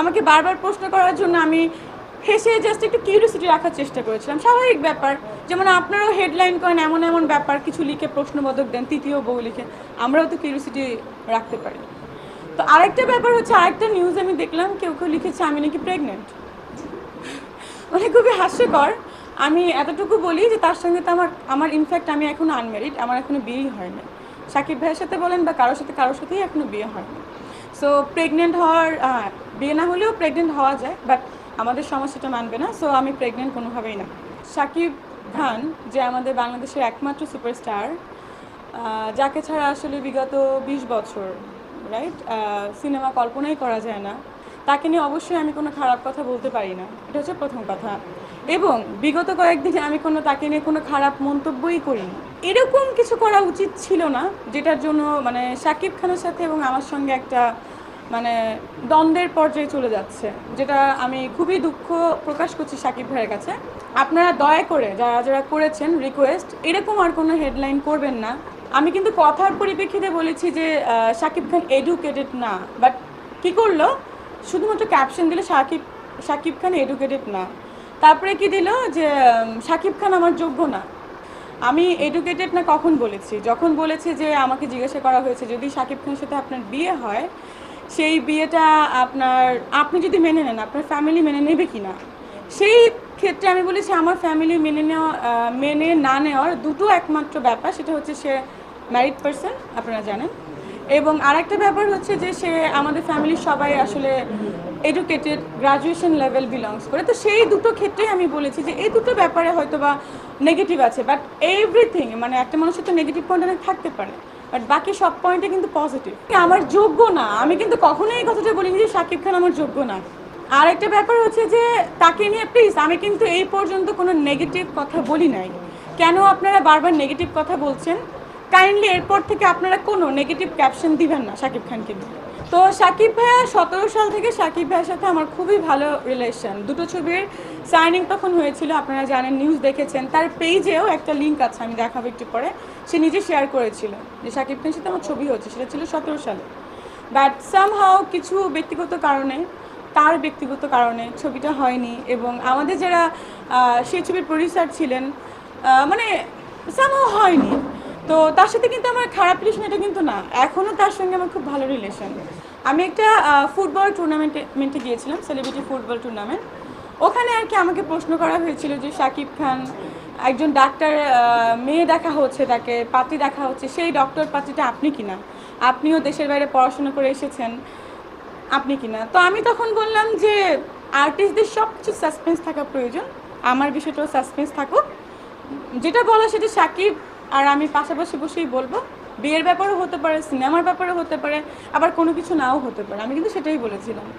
আমাকে বারবার প্রশ্ন করার জন্য আমি হেসে জাস্ট একটু কিউরিয়াসিটি রাখার চেষ্টা করেছিলাম। স্বাভাবিক ব্যাপার। যেমন আপনারাও হেডলাইন করেন, এমন এমন ব্যাপার, কিছু লিখে প্রশ্নবোধক দেন, তৃতীয় বউ লিখে, আমরাও তো কিউরিয়াসিটি রাখতে পারি। তো আরেকটা ব্যাপার হচ্ছে, আরেকটা নিউজ আমি দেখলাম, কেউ কেউ লিখেছে, আমি নাকি প্রেগনেন্ট মানে খুবই হাস্যকর। আমি এতটুকু বলি যে, তার সঙ্গে তো আমার আমার ইনফ্যাক্ট আমি এখনও আনম্যারিড আমার এখনও বিয়েই হয়নি। সাকিব ভাইয়ের সাথে বলেন বা কারোর সাথে, কারোর সাথেই এখনও বিয়ে হয়নি। সো প্রেগনেন্ট হওয়ার বিয়ে না হলেও প্রেগনেন্ট হওয়া যায় বাট আমাদের সমাজ সেটা মানবে না সো আমি প্রেগনেন্ট কোনোভাবেই না। সাকিব খান, যে আমাদের বাংলাদেশের একমাত্র সুপারস্টার যাকে ছাড়া আসলে বিগত বিশ বছর রাইট সিনেমা কল্পনাই করা যায় না। তাকে নিয়ে অবশ্যই আমি কোনো খারাপ কথা বলতে পারি না। এটা হচ্ছে প্রথম কথা। এবং বিগত কয়েকদিনে আমি কোনো, তাকে নিয়ে কোনো খারাপ মন্তব্যই করিনি। এরকম কিছু করা উচিত ছিল না, যেটার জন্য মানে শাকিব খানের সাথে এবং আমার সঙ্গে একটা মানে দ্বন্দ্বের পর্যায়ে চলে যাচ্ছে, যেটা আমি খুবই দুঃখ প্রকাশ করছি সাকিব ভাইয়ের কাছে। আপনারা দয়া করে যারা যারা করেছেন রিকোয়েস্ট এরকম আর কোনো হেডলাইন করবেন না। আমি কিন্তু কথার পরিপ্রেক্ষিতে বলেছি যে শাকিব খান এডুকেটেড না। বাট কি করল? শুধুমাত্র ক্যাপশন দিলে, সাকিব সাকিব খান এডুকেটেড না। তারপরে কি দিল? যে সাকিব খান আমার যোগ্য না। আমি এডুকেটেড না কখন বলেছি? যখন বলেছি যে, আমাকে জিজ্ঞাসা করা হয়েছে, যদি সাকিব খানের সাথে আপনার বিয়ে হয় সেই বিয়েটা আপনার, আপনি যদি মেনে নেন, আপনার ফ্যামিলি মেনে নেবে কি না সেই ক্ষেত্রে আমি বলেছি, আমার ফ্যামিলি মেনে নেওয়া মেনে না নেওয়ার দুটো একমাত্র ব্যাপার, সেটা হচ্ছে সে ম্যারিড পারসন আপনারা জানেন, এবং আরেকটা ব্যাপার হচ্ছে যে সে আমাদের ফ্যামিলির সবাই আসলে এডুকেটেড গ্রাজুয়েশন লেভেল বিলংস করে। তো সেই দুটো ক্ষেত্রেই আমি বলেছি যে এই দুটো ব্যাপারে হয়তো বা নেগেটিভ আছে বাট এভরিথিং মানে একটা মানুষের তো নেগেটিভ পয়েন্ট অনেক থাকতে পারে। বাট বাকি সব পয়েন্টে কিন্তু পজিটিভ আমার যোগ্য না। আমি কিন্তু কখনোই এই কথাটা বলিনি যে শাকিব খান আমার যোগ্য না। আর একটা ব্যাপার হচ্ছে যে তাকে নিয়ে প্লিজ আমি কিন্তু এই পর্যন্ত কোনো নেগেটিভ কথা বলি নাই। কেন আপনারা বারবার নেগেটিভ কথা বলছেন? কাইন্ডলি এরপর থেকে আপনারা কোনো নেগেটিভ ক্যাপশন দিবেন না শাকিব খানকে নিয়ে তো শাকিব ভাইয়া সতেরো সাল থেকে শাকিব ভাইয়ের সাথে আমার খুবই ভালো রিলেশন দুটো ছবির সাইনিং তখন হয়েছিল, আপনারা জানেন নিউজ দেখেছেন। তার পেজেও একটা লিঙ্ক আছে, আমি দেখাবো একটু পরে। সে নিজে শেয়ার করেছিল যে শাকিব খানের সাথে আমার ছবি হচ্ছে সেটা ছিল সতেরো সালে। বাট সামহাও কিছু ব্যক্তিগত কারণে, তার ব্যক্তিগত কারণে ছবিটা হয়নি এবং আমাদের যারা সেই ছবির প্রডিউসার ছিলেন মানে সামহাও হয়নি। তো তার সাথে কিন্তু আমার খারাপ রিলেশন এটা কিন্তু না। এখনও তার সঙ্গে আমার খুব ভালো রিলেশন আমি একটা ফুটবল টুর্নামেন্টে মেন্টে গিয়েছিলাম সেলিব্রিটি ফুটবল টুর্নামেন্ট ওখানে আর কি আমাকে প্রশ্ন করা হয়েছিল যে শাকিব খান একজন ডাক্তার মেয়ে দেখা হচ্ছে, তাকে পাত্রী দেখা হচ্ছে, সেই ডক্টর পাত্রীটা আপনি কিনা? আপনিও দেশের বাইরে পড়াশোনা করে এসেছেন, আপনি কিনা? তো আমি তখন বললাম যে আর্টিস্টদের সব কিছু সাসপেন্স থাকা প্রয়োজন, আমার বিষয়টাও সাসপেন্স থাকুক। যেটা বলা সেটা সাকিব আর আমি পাশাপাশি বসেই বলব, বিয়ের ব্যাপারও হতে পারে, সিনেমার ব্যাপারও হতে পারে, আবার কোনো কিছু নাও হতে পারে। আমি কিন্তু সেটাই বলেছিলাম।